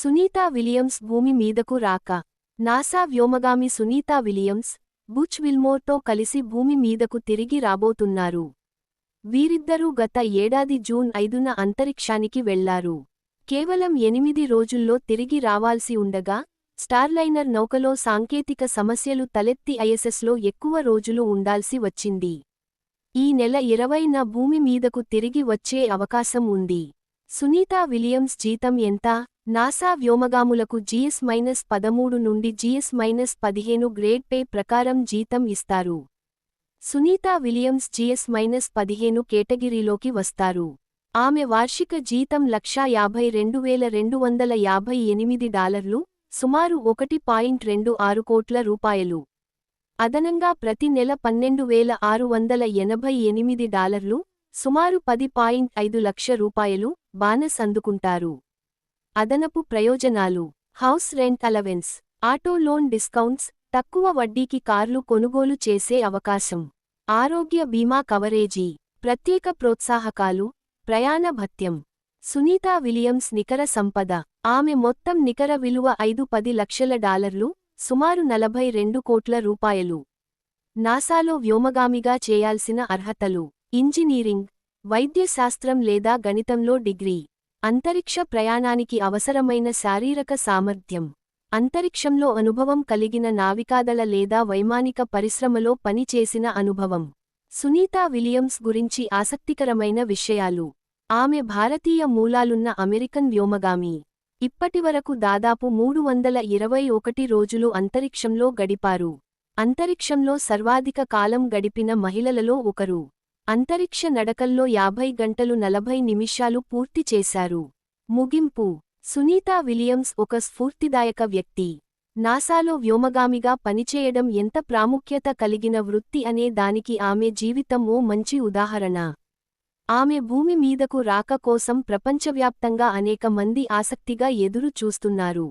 Sunitha Williams భూమి మీదకు రాక. నాసా వ్యోమగామి సునీతా విలియమ్స్ బుచ్ విల్మోర్తో కలిసి భూమి మీదకు తిరిగి రాబోతున్నారు. వీరిద్దరూ గత ఏడాది జూన్ ఐదున అంతరిక్షానికి వెళ్ళారు. కేవలం ఎనిమిది రోజుల్లో తిరిగి రావాల్సి ఉండగా స్టార్లైనర్ నౌకలో సాంకేతిక సమస్యలు తలెత్తి ఐఎస్ఎస్లో ఎక్కువ రోజులు ఉండాల్సి వచ్చింది. ఈ నెల ఇరవైన భూమి మీదకు తిరిగి వచ్చే అవకాశం ఉంది. సునీతా విలియమ్స్ జీతం ఎంత? నాసా వ్యోమగాములకు జీఎస్ మైనస్ పదమూడు నుండి జీఎస్ మైనస్ పదిహేను గ్రేడ్ పే ప్రకారం జీతం ఇస్తారు. సునీతా విలియమ్స్ జీఎస్ మైనస్ పదిహేను కేటగిరీలోకి వస్తారు. ఆమె వార్షిక జీతం లక్షా యాభై రెండు వేల రెండు వందల యాభై ఎనిమిది డాలర్లు సుమారు ఒకటి పాయింట్ రెండు ఆరు కోట్ల రూపాయలు. అదనంగా ప్రతి నెల పన్నెండు వేల ఆరు వందల ఎనభై ఎనిమిది డాలర్లు సుమారు పది పాయింట్ ఐదు లక్ష రూపాయలు బానస్ అందుకుంటారు. అదనపు ప్రయోజనాలు. House rent allowance. Auto loan discounts. తక్కువ వడ్డీకి కార్లు కొనుగోలు చేసే అవకాశం. ఆరోగ్య బీమా కవరేజీ. ప్రత్యేక ప్రోత్సాహకాలు. ప్రయాణ భత్యం. సునీతా విలియమ్స్ నికర సంపద. ఆమె మొత్తం నికర విలువ ఐదు పది లక్షల డాలర్లు సుమారు నలభై రెండు కోట్ల రూపాయలు. నాసాలో వ్యోమగామిగా చేయాల్సిన అర్హతలు. ఇంజనీరింగ్ వైద్యశాస్త్రం లేదా గణితంలో డిగ్రీ అంతరిక్ష ప్రయాణానికి అవసరమైన శారీరక సామర్థ్యం అంతరిక్షంలో అనుభవం కలిగిన నావికాదళ లేదా వైమానిక పరిశ్రమలో పనిచేసిన అనుభవం. సునీతా విలియమ్స్ గురించి ఆసక్తికరమైన విషయాలు. ఆమె భారతీయ మూలాలున్న అమెరికన్ వ్యోమగామి. ఇప్పటివరకు దాదాపు మూడు వందల ఇరవై ఒకటి రోజులు అంతరిక్షంలో గడిపారు. అంతరిక్షంలో సర్వాధిక కాలం గడిపిన మహిళలలో ఒకరు. అంతరిక్ష నడకల్లో యాభై గంటలు నలభై నిమిషాలు పూర్తి చేశారు. ముగింపు. సునీతా విలియమ్స్ ఒక స్ఫూర్తిదాయక వ్యక్తి. నాసాలో వ్యోమగామిగా పనిచేయడం ఎంత ప్రాముఖ్యత కలిగిన వృత్తి అనే దానికి ఆమె జీవితం ఓ మంచి ఉదాహరణ. ఆమె భూమి మీదకు రాక కోసం ప్రపంచవ్యాప్తంగా అనేక మంది ఆసక్తిగా ఎదురు చూస్తున్నారు